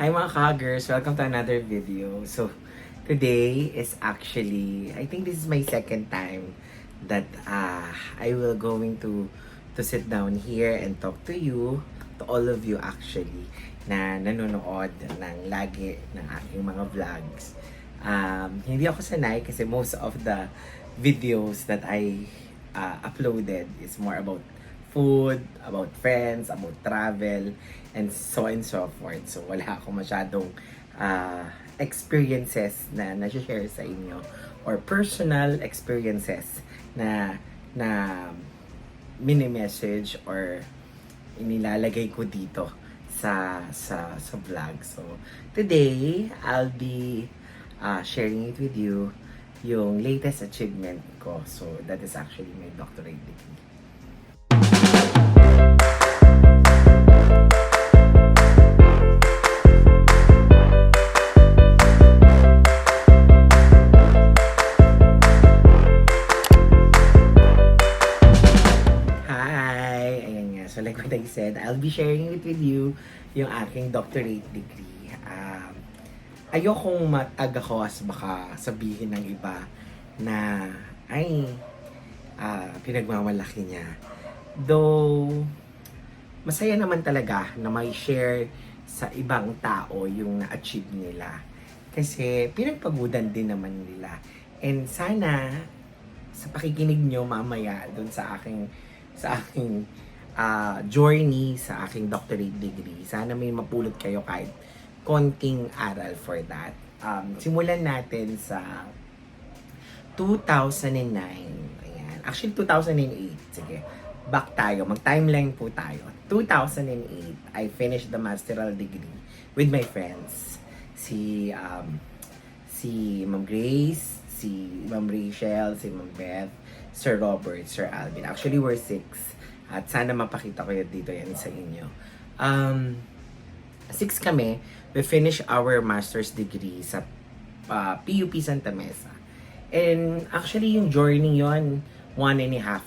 Hi mga kagers! Welcome to another video. So, today is actually, I think this is my second time that uh, I will going to to sit down here and talk to you, to all of you actually, na nanonood ng lagi ng aking mga vlogs. Um, hindi ako sanay kasi most of the videos that I uh, uploaded is more about food, about friends, about travel, and so and so forth. So, wala ako masyadong ah, experiences na na-share sa inyo or personal experiences na na mini-message or inilalagay ko dito sa sa sa vlog. So, today, I'll be ah, sharing it with you yung latest achievement ko. So, that is actually my doctorate degree. Said, I'll be sharing it with you yung aking doctorate degree. Um, ayokong matag ako as baka sabihin ng iba na ay ah, pinagmamalaki niya. Though, masaya naman talaga na may share sa ibang tao yung na-achieve nila. Kasi pinagpagudan din naman nila. And sana sa pakikinig nyo mamaya dun sa aking sa aking ah, journey sa aking doctorate degree. Sana may mapulot kayo kahit konting aral for that. Um, simulan natin sa 2009. Ayan. Actually, 2008. Sige. Back tayo. Mag-timeline po tayo. 2008, I finished the masteral degree with my friends. Si, um, si Ma'am Grace, si Ma'am Rachel, si Ma'am Beth, Sir Robert, Sir Alvin. Actually, we're six. At sana mapakita ko yan dito yan sa inyo. Um, six kami. We finished our master's degree sa uh, PUP Santa Mesa. And actually, yung journey yon one and a half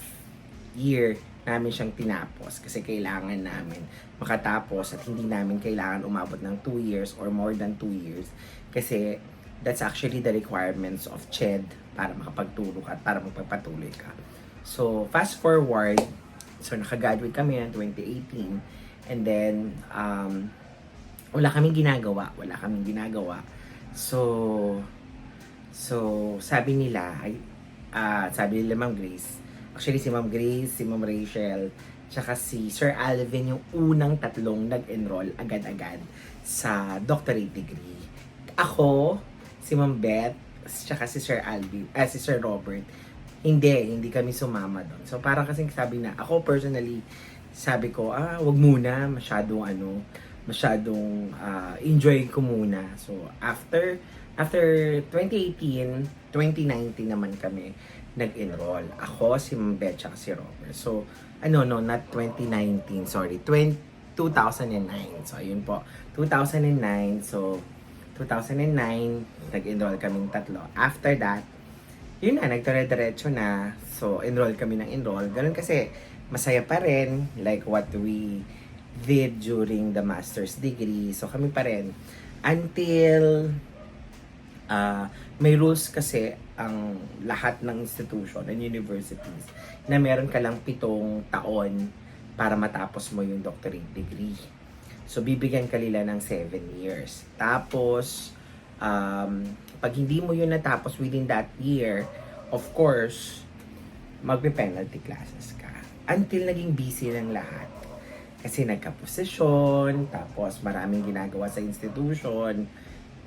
year namin siyang tinapos kasi kailangan namin makatapos at hindi namin kailangan umabot ng 2 years or more than 2 years kasi that's actually the requirements of CHED para makapagturo ka at para magpapatuloy ka. So, fast forward, so nakagraduate kami ng 2018 and then um, wala kaming ginagawa, wala kaming ginagawa. So, so sabi nila, ay, ah, sabi nila Ma'am Grace, actually si Ma'am Grace, si Ma'am Rachel, tsaka si Sir Alvin yung unang tatlong nag-enroll agad-agad sa doctorate degree. Ako, si Ma'am Beth, tsaka si Sir Alvin, ah, si Sir Robert, hindi, hindi kami sumama doon. So parang kasing sabi na, ako personally, sabi ko, ah, wag muna, masyadong ano, masyadong ah, enjoy ko muna. So after after 2018, 2019 naman kami nag-enroll. Ako, si Beth, tsaka si Robert. So, ano, no, not 2019, sorry, 20, 2009. So, ayun po, 2009. So, 2009, nag-enroll kaming tatlo. After that, yun na, nagtire-diretso na. So, enroll kami ng enroll. Ganun kasi, masaya pa rin, like what we did during the master's degree. So, kami pa rin. Until, ah, may rules kasi ang lahat ng institution and universities na meron ka lang pitong taon para matapos mo yung doctorate degree. So, bibigyan ka nila ng 7 years. Tapos, um, pag hindi mo yun natapos within that year, of course, magpe-penalty classes ka. Until naging busy ng lahat. Kasi nagka-posisyon, tapos maraming ginagawa sa institution.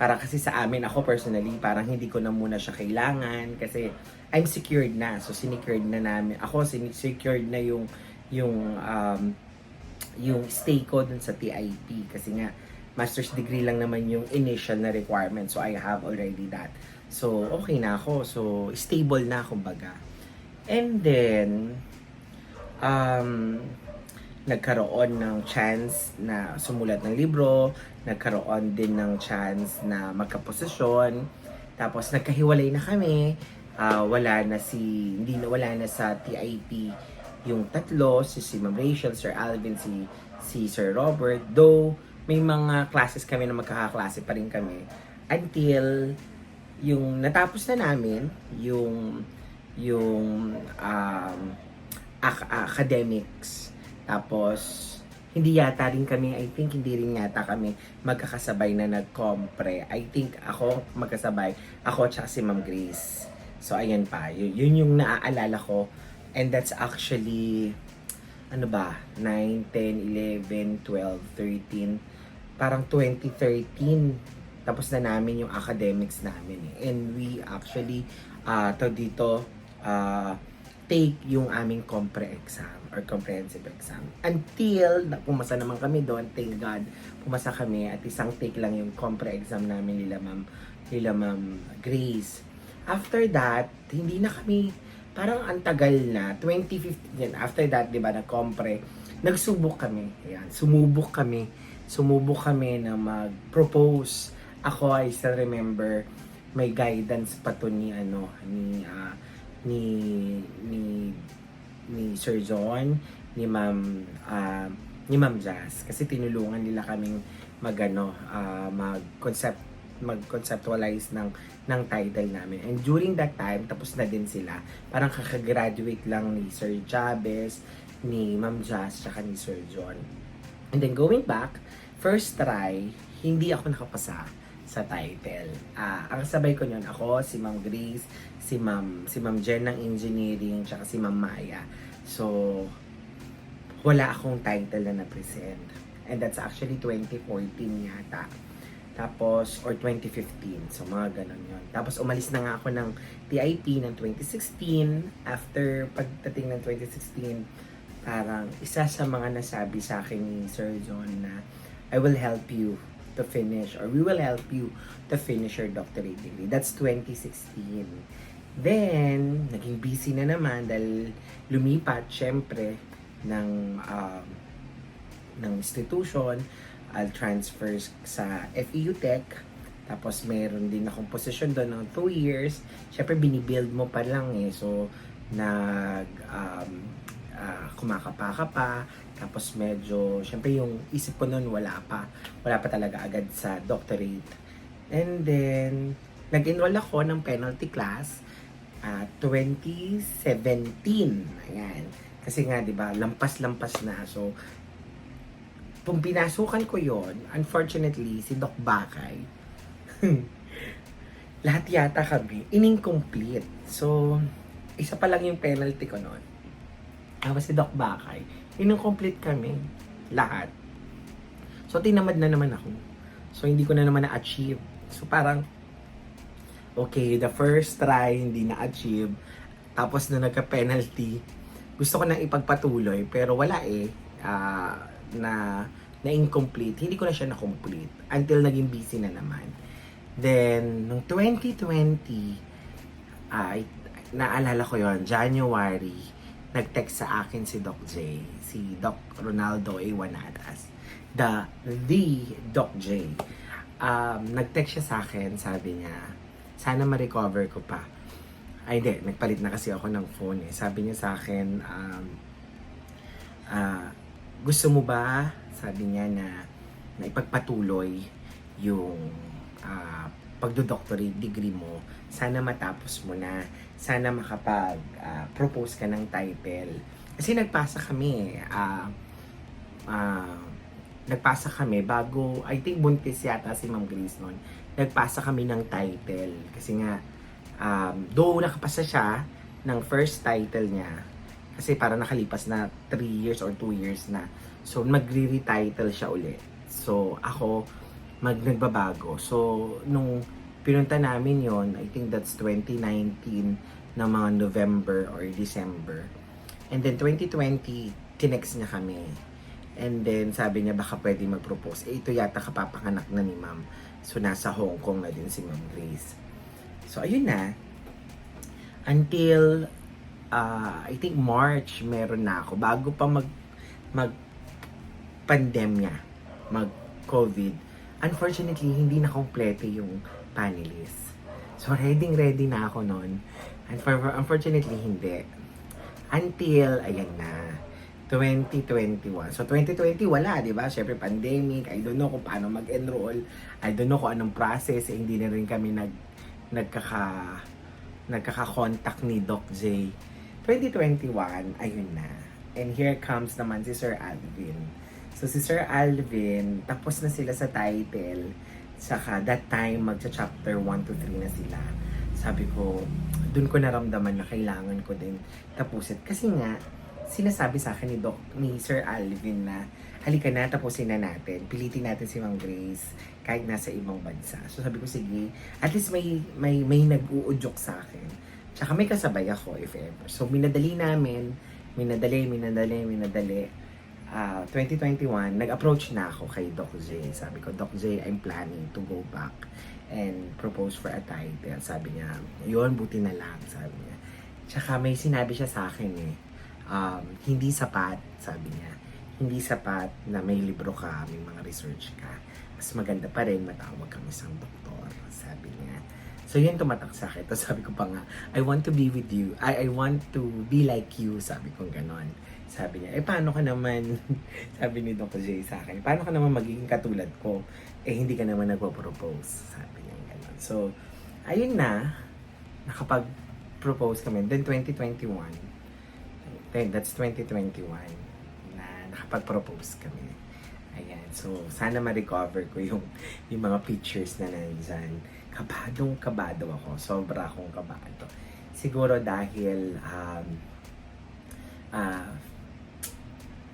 Para kasi sa amin, ako personally, parang hindi ko na muna siya kailangan kasi I'm secured na. So, sinecured na namin. Ako, sinecured na yung yung um, yung stay ko dun sa TIP kasi nga master's degree lang naman yung initial na requirement. So I have already that. So okay na ako. So stable na kumbaga. And then um nagkaroon ng chance na sumulat ng libro. Nagkaroon din ng chance na magkaposisyon. Tapos nagkahiwalay na kami. Ah, wala na si hindi na wala na sa TIP yung tatlo, si, si Ma'am Rachel, Sir Alvin, si, si Sir Robert. Though, may mga classes kami na magkakaklase pa rin kami until yung natapos na namin yung yung um, ac- academics. Tapos hindi yata rin kami I think hindi rin yata kami magkakasabay na nagkompre I think ako magkasabay ako tsaka si Ma'am Grace. So ayan pa yun, yun yung naaalala ko. And that's actually ano ba 9, 10, 11, 12, 13 parang 2013 tapos na namin yung academics namin eh. and we actually uh, to dito uh, take yung aming compre exam or comprehensive exam. Until pumasa naman kami doon thank God pumasa kami at isang take lang yung compre exam namin nila ma'am nila ma'am Grace. After that hindi na kami parang ang tagal na 2015 yan after that di ba na compre nagsubok kami. Ayan sumubok kami sumubok kami na mag-propose ako I still remember may guidance pa to ni ano ni ah, ni ni ni Sir John ni Ma'am ah, ni Ma'am Jazz kasi tinulungan nila kaming magano ah, mag-concept mag-conceptualize ng ng title namin. And during that time, tapos na din sila. Parang kakagraduate lang ni Sir Chavez, ni Ma'am Jazz, tsaka ni Sir John. And then going back, first try, hindi ako nakapasa sa title. Ah, ang sabay ko niyon ako, si Ma'am Grace, si Ma'am si Ma'am Jen ng engineering, tsaka si Ma'am Maya. So wala akong title na na-present. And that's actually 2014 yata. Tapos, or 2015. So, mga ganun yun. Tapos, umalis na nga ako ng TIP ng 2016. After pagdating ng 2016, parang isa sa mga nasabi sa akin ni Sir John na I will help you to finish or we will help you to finish your doctorate degree. That's 2016. Then, naging busy na naman dahil lumipat, syempre, ng, um, ng institution. I'll transfer sa FEU Tech. Tapos, meron din akong position doon ng 2 years. Syempre, binibuild mo pa lang eh. So, nag, um, ah, kumakapa ka pa. Tapos medyo, syempre yung isip ko noon wala pa. Wala pa talaga agad sa doctorate. And then, nag-enroll ako ng penalty class at 2017. Ayan. Kasi nga, di ba, lampas-lampas na. So, kung pinasukan ko yon unfortunately, si Doc Bakay, lahat yata kami, incomplete. So, isa pa lang yung penalty ko noon. Tapos si Doc Bakay, incomplete kami. Lahat. So, tinamad na naman ako. So, hindi ko na naman na-achieve. So, parang, okay, the first try, hindi na-achieve. Tapos, na nagka-penalty, gusto ko na ipagpatuloy, pero wala eh. Ah, na, na incomplete. Hindi ko na siya na-complete. Until naging busy na naman. Then, nung 2020, ay, naalala ko yon January, nag-text sa akin si Doc J, si Doc Ronaldo A. The, the Doc J. Um, nag-text siya sa akin, sabi niya, sana ma-recover ko pa. Ay, hindi, nagpalit na kasi ako ng phone eh. Sabi niya sa akin, um, ah, gusto mo ba, sabi niya na, na ipagpatuloy yung ah, pagdo-doctorate degree mo, sana matapos mo na, sana makapag-propose ka ng title. Kasi nagpasa kami, ah, ah, nagpasa kami bago, I think buntis yata si Ma'am Grace noon, nagpasa kami ng title. Kasi nga, um, though nakapasa siya ng first title niya, kasi para nakalipas na 3 years or 2 years na. So, magre-retitle siya uli. So, ako, mag nagbabago. So, nung pinunta namin yon I think that's 2019 na mga November or December. And then 2020, tinext niya kami. And then sabi niya baka pwede mag-propose. Eh, ito yata kapapanganak na ni ma'am. So nasa Hong Kong na din si ma'am Grace. So ayun na. Until uh, I think March meron na ako. Bago pa mag mag pandemya, mag COVID. Unfortunately, hindi na kompleto yung panelist. So, ready ready na ako noon. And for, unfortunately, hindi. Until, ayan na, 2021. So, 2020, wala, di ba? Siyempre, pandemic. I don't know kung paano mag-enroll. I don't know kung anong process. Eh, hindi na rin kami nag, nagkaka, nagkaka-contact ni Doc J. 2021, ayun na. And here comes naman si Sir Alvin. So, si Sir Alvin, tapos na sila sa title. Saka, that time, magcha-chapter 1 to 3 na sila. Sabi ko, dun ko naramdaman na kailangan ko din tapusin. Kasi nga, sinasabi sa akin ni Doc, ni Sir Alvin na halika na, tapusin na natin. Pilitin natin si Ma'am Grace kahit nasa ibang bansa. So sabi ko, sige, at least may, may, may nag-uudyok sa akin. Tsaka may kasabay ako, if ever. So minadali namin, minadali, minadali, minadali. Ah, 2021, nag-approach na ako kay Doc J. Sabi ko, Doc J, I'm planning to go back and propose for a title. Sabi niya, yun, buti na lang, sabi niya. Tsaka may sinabi siya sa akin eh, um, hindi sapat, sabi niya, hindi sapat na may libro ka, may mga research ka. Mas maganda pa rin matawag kang isang doktor, sabi niya. So yun tumatak sa akin. Tapos sabi ko pa nga, I want to be with you. I, I want to be like you, sabi ko ganon. Sabi niya, eh paano ka naman, sabi ni Dr. J sa akin, paano ka naman magiging katulad ko? Eh hindi ka naman nagpo-propose, sabi niya ganon. So, ayun na, nakapag-propose kami. Then 2021, then that's 2021 na nakapag-propose kami. Ayan. So, sana ma-recover ko yung, yung mga pictures na nandyan. Kabadong kabado ako. Sobra akong kabado. Siguro dahil um, ah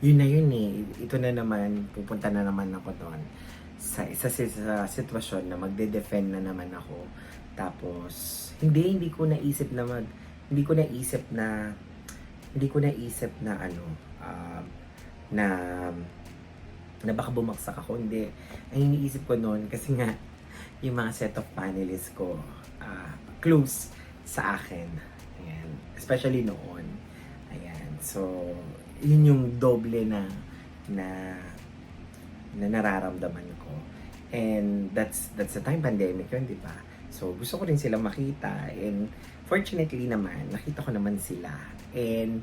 yun na yun eh. Ito na naman, pupunta na naman ako doon sa isa sa sitwasyon na magde-defend na naman ako. Tapos, hindi, hindi ko naisip na mag, hindi ko naisip na, hindi ko naisip na ano, um, na, na baka bumagsak ako. Hindi. Ang iniisip ko noon, kasi nga, yung mga set of panelists ko, ah, close sa akin. Ayan. Especially noon. Ayan. So, yun yung doble na, na, na nararamdaman ko. And that's that's the time pandemic yun, di ba? So, gusto ko rin sila makita. And fortunately naman, nakita ko naman sila. And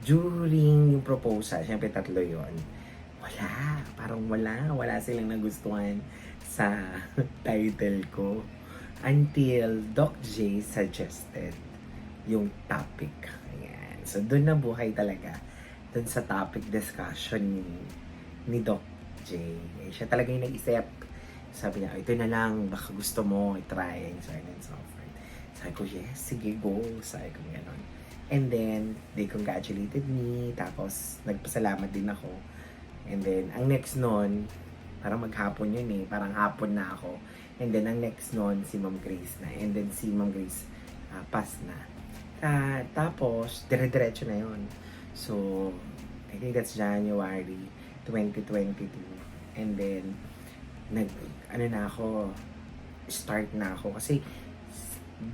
during yung proposal, syempre tatlo yon wala. Parang wala. Wala silang nagustuhan sa title ko. Until Doc J suggested yung topic. Ayan. So, doon na buhay talaga. Doon sa topic discussion ni, ni Doc J. Eh, siya talaga yung nag-isip. Sabi niya, ito na lang, baka gusto mo, i-try, and so on and so forth. Sabi ko, yes, sige, go. Sabi ko, gano'n. And then, they congratulated me, tapos nagpasalamat din ako. And then, ang next nun, parang maghapon yun eh, parang hapon na ako. And then, ang next nun, si Ma'am Grace na. And then, si Ma'am Grace, ah, pass na. Ah, tapos, dire-diretso na yun. So, I think that's January 2022. And then, nag, ano na ako, start na ako. Kasi,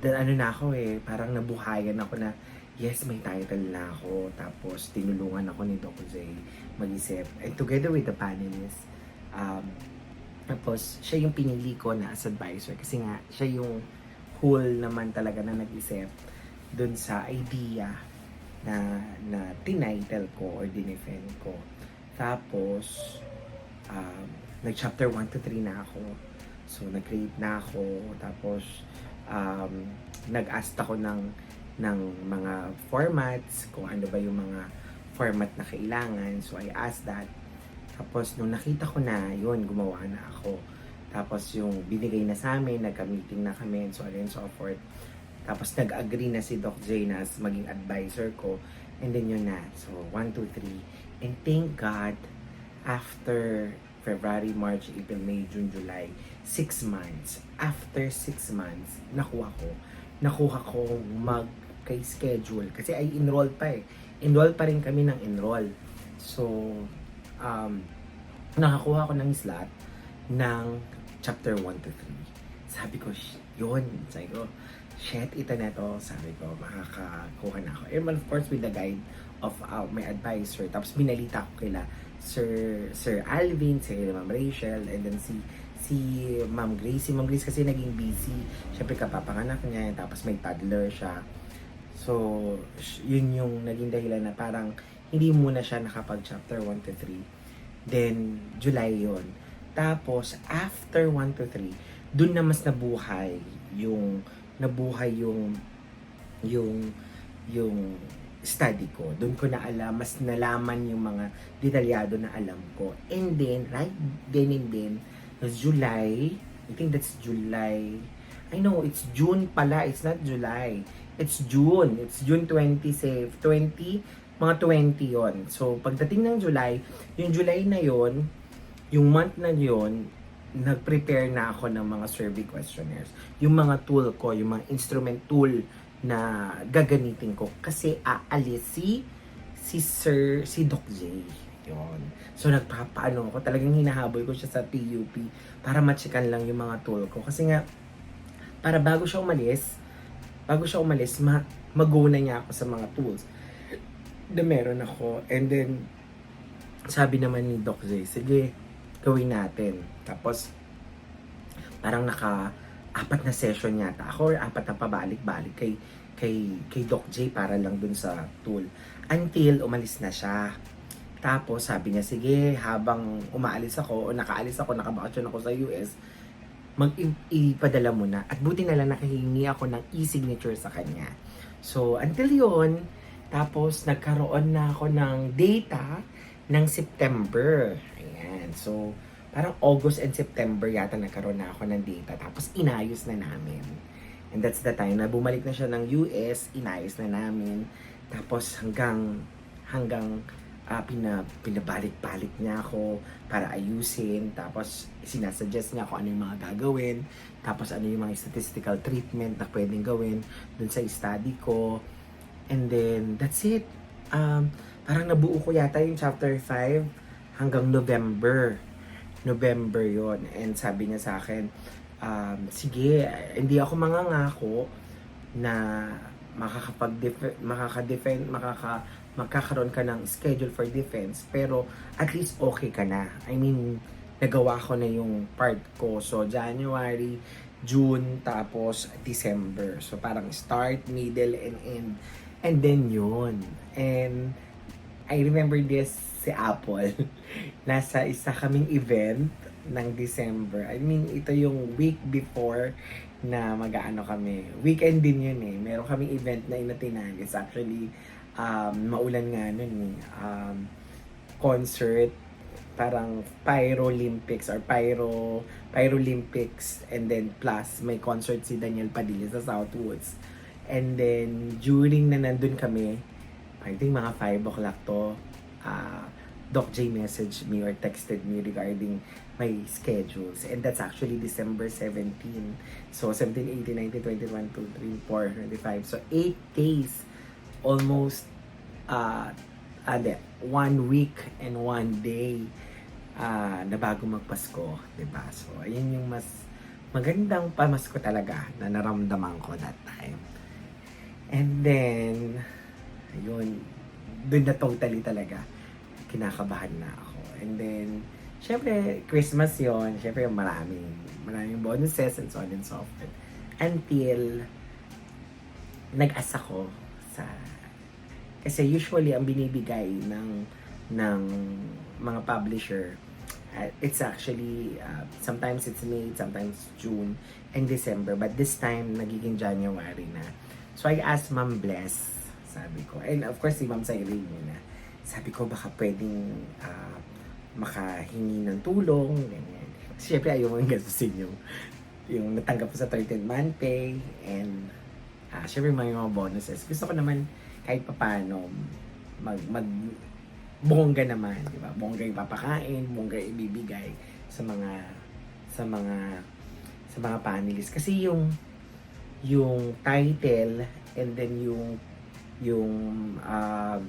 da, ano na ako eh, parang nabuhayan ako na, yes, may title na ako. Tapos, tinulungan ako ni Doc Jay mag-isip. And together with the panelists, um, tapos, siya yung pinili ko na as advisor. Kasi nga, siya yung whole naman talaga na nag-isip dun sa idea na na tinitle ko or dinefend ko. Tapos, um, nag-chapter 1 to 3 na ako. So, nag-create na ako. Tapos, um, nag-ask ako ng, ng mga formats, kung ano ba yung mga format na kailangan. So, I asked that. Tapos, nung nakita ko na, yun, gumawa na ako. Tapos, yung binigay na sa amin, nagka-meeting na kami, and so on and so forth. Tapos, nag-agree na si Doc J na as maging advisor ko. And then yun na. So, 1, 2, 3. And thank God, after February, March, April, May, June, July, 6 months. After 6 months, nakuha ko. Nakuha ko mag-schedule. Kasi ay enroll pa eh. Enroll pa rin kami ng enroll. So, um, nakakuha ko ng slot ng chapter 1 to 3. Sabi ko, "Sh- yun. Sabi ko, shit, ito na to. Sabi ko, makakakuha na ako. And of course, with the guide of uh, my advisor. Tapos binalita ko kila Sir Sir Alvin, si Ma'am Rachel, and then si si Ma'am Grace. Si Ma'am Grace kasi naging busy. Siyempre kapapanganak niya, tapos may toddler siya. So, yun yung naging dahilan na parang hindi muna siya nakapag chapter 1 to 3. Then, July yon Tapos, after 1 to 3, dun na mas nabuhay yung, nabuhay yung, yung, yung study ko. Doon ko na alam, mas nalaman yung mga detalyado na alam ko. And then, right then and then, July, I think that's July, I know, it's June pala, it's not July. It's June, it's June 20, say, 20, mga 20 yon So, pagdating ng July, yung July na yon yung month na yon nag-prepare na ako ng mga survey questionnaires. Yung mga tool ko, yung mga instrument tool na gagamitin ko. Kasi aalis si, si Sir, si Doc J. Yun. So, nagpapaano ako. Talagang hinahabol ko siya sa PUP para machikan lang yung mga tool ko. Kasi nga, para bago siya umalis, bago siya umalis, ma mag-go na niya ako sa mga tools na meron ako. And then, sabi naman ni Doc J, sige, gawin natin. Tapos, parang naka apat na session yata ako or apat na pabalik-balik kay kay kay Doc J para lang dun sa tool. Until umalis na siya. Tapos sabi niya sige habang umaalis ako o nakaalis ako nakabakasyon ako sa US mag ipadala mo na at buti na lang nakahingi ako ng e-signature sa kanya. So until yon tapos nagkaroon na ako ng data ng September ayan so parang August and September yata nagkaroon na ako ng data. Tapos inayos na namin. And that's the time na bumalik na siya ng US, inayos na namin. Tapos hanggang hanggang uh, pina, pinabalik-balik niya ako para ayusin. Tapos sinasuggest niya ako ano yung mga gagawin. Tapos ano yung mga statistical treatment na pwedeng gawin dun sa study ko. And then, that's it. Um, parang nabuo ko yata yung chapter 5 hanggang November. November yon And sabi niya sa akin, um, sige, hindi ako mangangako na makakapag makaka-defend, makaka magkakaroon ka ng schedule for defense pero at least okay ka na. I mean, nagawa ko na yung part ko. So, January, June, tapos December. So, parang start, middle, and end. And then yun. And I remember this si Apple. Nasa isa kaming event ng December. I mean, ito yung week before na mag-ano kami. Weekend din yun eh. Meron kaming event na inatinan. It's actually um, maulan nga nun eh. Um, concert parang Pyro-Olympics or Pyro Pyro-Olympics and then plus may concert si Daniel Padilla sa Southwoods. And then during na nandun kami, I think mga 5 o'clock to, uh, Doc J messaged me or texted me regarding my schedules. And that's actually December 17. So, 17, 18, 19, 21, 2, 3, 4, 25. So, 8 days. Almost, uh, ade, one week and one day uh, na bago magpasko. ba So, ayun yung mas magandang pamasko talaga na naramdaman ko that time. And then, ayun, doon na totally talaga kinakabahan na ako. And then, syempre, Christmas yon Syempre, maraming, maraming bonuses and so on and so forth. Until, nag-asa ko sa, kasi usually, ang binibigay ng, ng mga publisher, uh, it's actually, uh, sometimes it's May, sometimes June, and December. But this time, nagiging January na. So, I asked Ma'am Bless, sabi ko. And of course, si Ma'am Cyrene muna sabi ko baka pwedeng uh, makahingi ng tulong, ganyan. Kasi syempre ayaw mo yung gastusin yung, yung natanggap ko sa 13 month pay and uh, syempre may mga bonuses. Gusto ko naman kahit papano mag, mag bongga naman, di ba? Bongga yung papakain, bongga yung ibibigay sa mga sa mga sa mga panelists kasi yung yung title and then yung yung uh,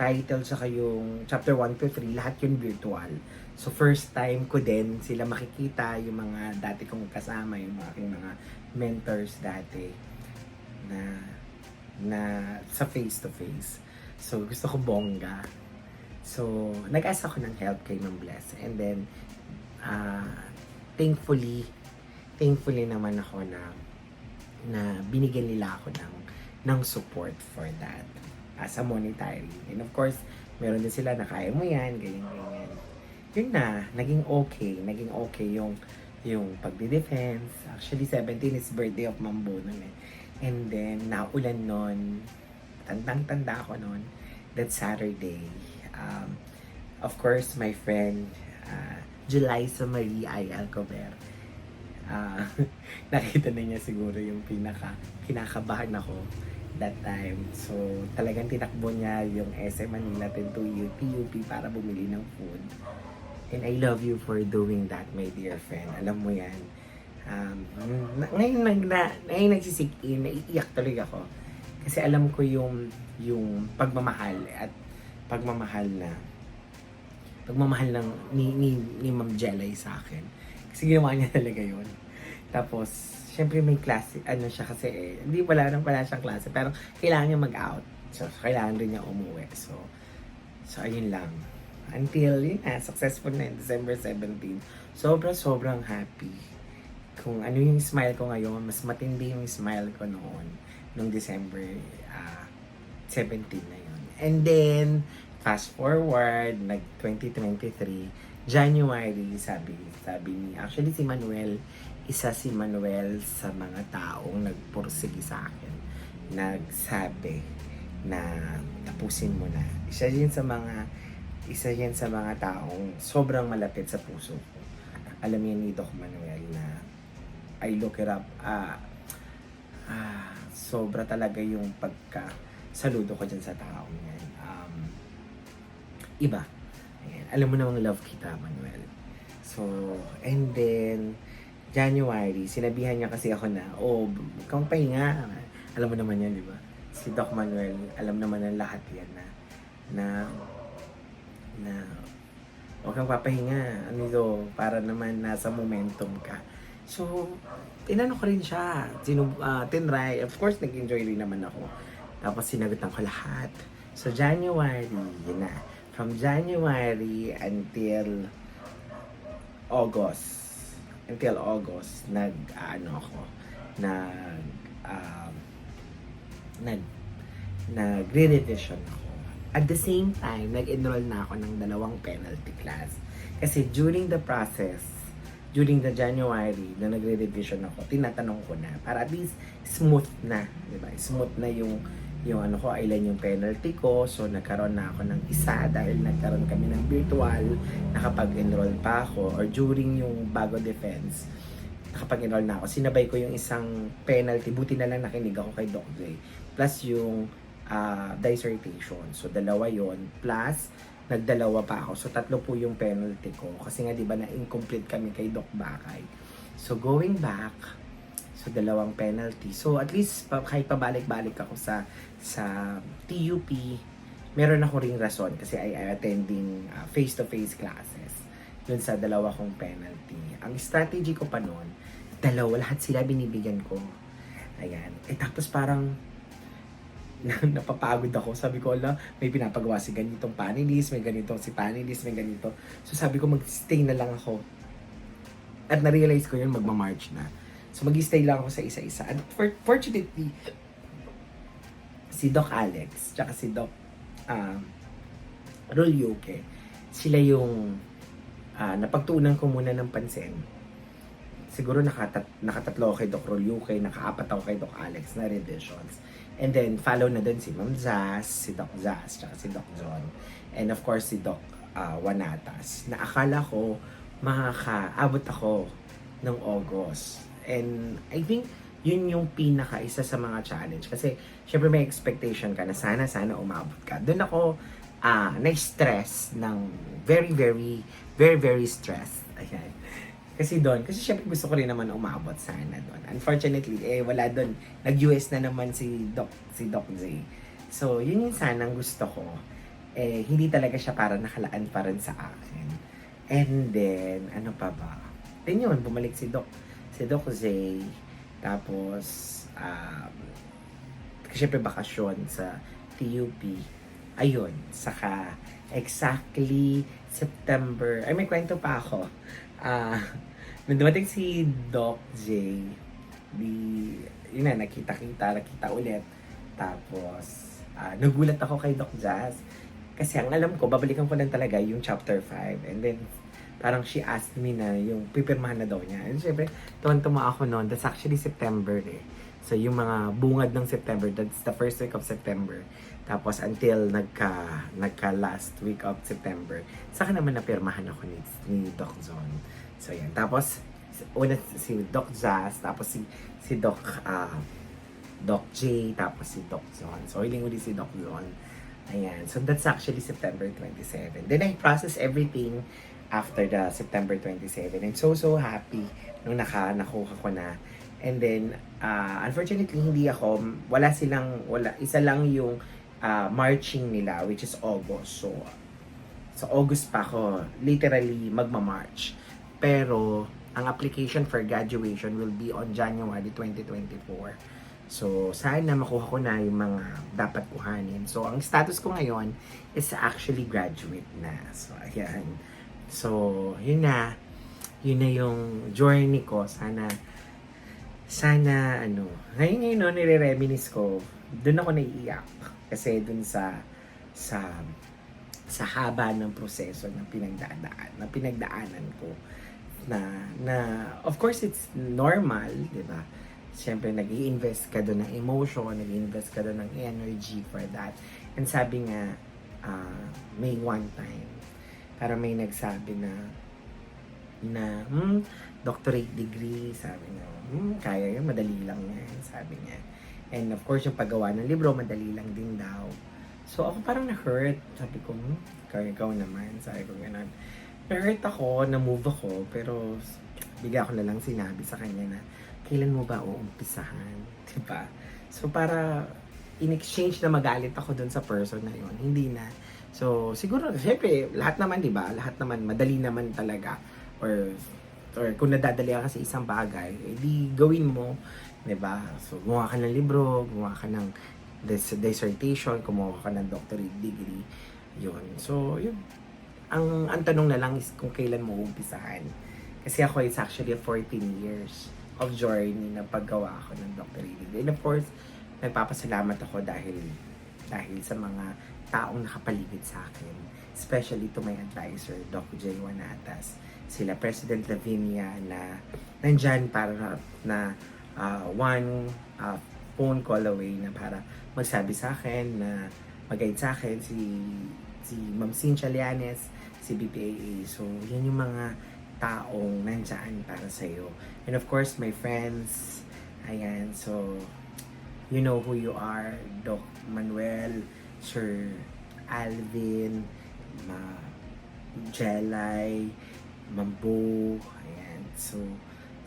title sa yung chapter 1 to 3, lahat yun virtual. So first time ko din sila makikita yung mga dati kong kasama, yung mga aking mga mentors dati na na sa face to face. So gusto ko bongga. So nag-ask ako ng help kay Ma'am Bless. And then uh, thankfully thankfully naman ako na na binigyan nila ako ng ng support for that as a monetary. And of course, meron din sila na kaya mo yan, ganyan, ganyan. Yun na, naging okay. Naging okay yung yung pagdi-defense. Actually, 17 is birthday of Mambo nun eh. And then, naulan nun. Tandang-tanda ako nun. That Saturday. Um, of course, my friend, uh, Julissa Marie I. Alcover. Ah, nakita na niya siguro yung pinaka kinakabahan ako that time. So, talagang tinakbo niya yung SM Manila to UP, UP para bumili ng food. And I love you for doing that, my dear friend. Alam mo yan. Um, ngayon, nag, na, ngayon nagsisik in, naiiyak tuloy ako. Kasi alam ko yung, yung pagmamahal at pagmamahal na pagmamahal ng ni, ni, ni Ma'am Jelay sa akin. Kasi ginawa niya talaga yun. Tapos, syempre may klase, ano siya kasi eh, hindi wala nang pala siyang klase, pero kailangan niya mag-out. So, kailangan rin niya umuwi. So, so ayun lang. Until, yun na, successful na yun, December 17. Sobrang, sobrang happy. Kung ano yung smile ko ngayon, mas matindi yung smile ko noon, nung December ah, 17 na yun. And then, fast forward, nag 2023, January, sabi, sabi ni, actually si Manuel, isa si Manuel sa mga taong nagpursige sa akin. Nagsabi na tapusin mo na. Isa yun sa mga, isa yan sa mga taong sobrang malapit sa puso ko. Alam niya ni Doc Manuel na I look it up, ah, ah, sobra talaga yung pagka saludo ko dyan sa taong yan. Um, iba. Ayan. Alam mo namang love kita, Manuel. So, and then, January, sinabihan niya kasi ako na, oh, kang pahinga. Alam mo naman yan, di ba? Si Doc Manuel, alam naman ng lahat yan na, na, na, huwag kang papahinga. Ano ito, para naman nasa momentum ka. So, tinanong ko rin siya. Sino, ah, tinry. Of course, nag-enjoy rin naman ako. Tapos, sinagutan ko lahat. So, January, yun na. From January until August, until August, nag, ano ako, nag, um, nag, nagre-revision ako. At the same time, nag-enroll na ako ng dalawang penalty class. Kasi during the process, during the January na nagre-revision ako, tinatanong ko na para at least smooth na, 'di ba? Smooth na yung yung ano ko, ilan yung penalty ko. So nagkaroon na ako ng isa dahil nagkaroon kami ng virtual, nakapag-enroll pa ako or during yung bago defense, nakapag-enroll na ako. Sinabay ko yung isang penalty, buti na lang nakinig ako kay Doc J. Plus yung ah, dissertation. So dalawa yon plus nagdalawa pa ako. So, tatlo po yung penalty ko. Kasi nga, di ba, na-incomplete kami kay Doc Bakay. So, going back, so, dalawang penalty. So, at least, pa, kahit pabalik-balik ako sa sa TUP, meron ako ring rason kasi I am attending uh, face-to-face classes dun sa dalawa kong penalty. Ang strategy ko pa noon, dalawa, lahat sila binibigyan ko. Ayan. Eh, tapos parang, na- napapagod ako. Sabi ko, ala, may pinapagawa si ganitong panelist, may ganito si panelist, may ganito. So sabi ko, mag-stay na lang ako. At na-realize ko yun, magma-march na. So mag-stay lang ako sa isa-isa. And for, fortunately, si Doc Alex, tsaka si Doc um, Rolyoke, sila yung ah, napagtuunan ko muna ng pansin. Siguro nakatat nakatatlo ako kay Doc Rolyoke, nakaapat ako kay Doc Alex na revisions. And then, follow na din si Ma'am Zaz, si Doc Zaz, tsaka si Doc John. And of course, si Doc ah, Wanatas. Na akala ko, makakaabot ako ng August. And I think, yun yung pinaka isa sa mga challenge. Kasi, syempre may expectation ka na sana, sana umabot ka. Doon ako, ah, na-stress ng very, very, very, very stressed. Ayan. Kasi doon, kasi syempre gusto ko rin naman umabot sana doon. Unfortunately, eh wala doon. Nag-US na naman si Doc, si Doc Z. So, yun yung sanang gusto ko. Eh, hindi talaga siya para nakalaan pa rin sa akin. And then, ano pa ba? Then yun, bumalik si Doc, si Doc Z. Tapos, um, syempre bakasyon sa TUP. Ayun, saka exactly September, ay may kwento pa ako. Ah, nung dumating si Doc J, di, yun na, nakita-kita, nakita ulit. Tapos, ah, nagulat ako kay Doc Jazz. Kasi ang alam ko, babalikan ko lang talaga yung chapter 5. And then, parang she asked me na yung pipirmahan na daw niya. And syempre, tuwan-tuma ako noon. That's actually September eh. So, yung mga bungad ng September, that's the first week of September. Tapos, until nagka, nagka last week of September, saka naman napirmahan ako ni, ni Doc Zon. So, yan. Tapos, una si Doc Jazz, tapos si, si Doc, ah, Doc J, tapos si Doc Zon. So, hiling uli si Doc Zon. Ayan. So, that's actually September 27. Then, I process everything after the September 27. I'm so, so happy nung naka, nakuha ko na. And then, uh, unfortunately, hindi ako, wala silang, wala, isa lang yung uh, marching nila, which is August. So, sa August pa ako, literally, magma-march. Pero, ang application for graduation will be on January 2024. So, sana makuha ko na yung mga dapat kuhanin. So, ang status ko ngayon is actually graduate na. So, ayan. So, yun na. Yun na yung journey ko. Sana, sana, ano, ngayon ngayon, no, nire-reminis ko, doon ako naiiyak. Kasi doon sa, sa, sa haba ng proseso na pinagdadaan, na pinagdaanan ko na na of course it's normal, 'di ba? Siyempre nag invest ka doon ng emotion, nag invest ka doon ng energy for that. And sabi nga ah, may one time para may nagsabi na na hmm, doctorate degree, sabi niya, hmm, kaya yun, madali lang yan, sabi niya. And of course, yung paggawa ng libro, madali lang din daw. So ako parang na-hurt. Sabi ko, hmm, ikaw, ikaw naman. Sabi ko ganun na-hurt ako, na-move ako, pero bigla ko na lang sinabi sa kanya na, kailan mo ba uumpisahan? Diba? So, para in exchange na magalit ako dun sa person na yun, hindi na. So, siguro, syempre, lahat naman, di ba? Lahat naman, madali naman talaga. Or, or kung nadadali ka sa isang bagay, edi gawin mo, di ba? So, gumawa ka ng libro, gumawa ka ng dis- dissertation, kumuha ka ng doctorate degree. Yun. So, yun ang ang tanong na lang is kung kailan mo umpisahan. Kasi ako it's actually 14 years of journey na paggawa ako ng doctorate degree. And of course, nagpapasalamat ako dahil dahil sa mga taong nakapaligid sa akin. Especially to my advisor, Doc J. Wanatas. Sila President Lavinia na nandyan para na uh, one uh, phone call away na para magsabi sa akin na mag-guide sa akin si si Ma'am Cynthia Llanes, si BPAA. So, yan yung mga taong nandyan para sa'yo. And of course, my friends, ayan, so, you know who you are, Doc Manuel, Sir Alvin, Ma Jelay, Mambo, ayan, so,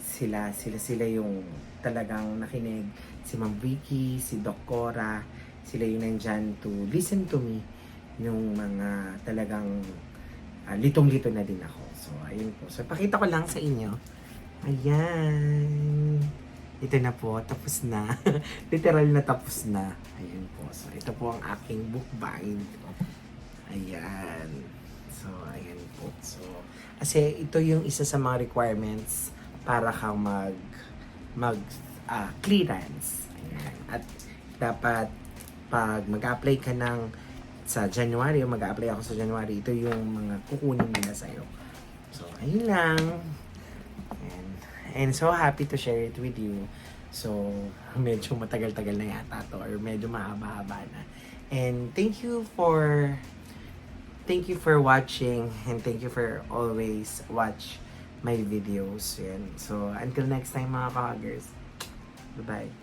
sila, sila, sila yung talagang nakinig. Si Ma'am Vicky, si Doc Cora, sila yung nandyan to listen to me yung mga talagang ah, litong-lito na din ako. So, ayun po. So, pakita ko lang sa inyo. Ayan. Ito na po. Tapos na. Literal na tapos na. Ayun po. So, ito po ang aking book bind. Ayan. So, ayan po. So, kasi ito yung isa sa mga requirements para kang mag mag ah, clearance. Ayan. At dapat pag mag-apply ka ng sa January, mag-apply ako sa January, ito yung mga kukunin nila sa'yo. So, ayun lang. And, so happy to share it with you. So, medyo matagal-tagal na yata to or medyo mahaba-haba na. And thank you for thank you for watching and thank you for always watch my videos. Yan. So, until next time mga ka-huggers. Bye-bye.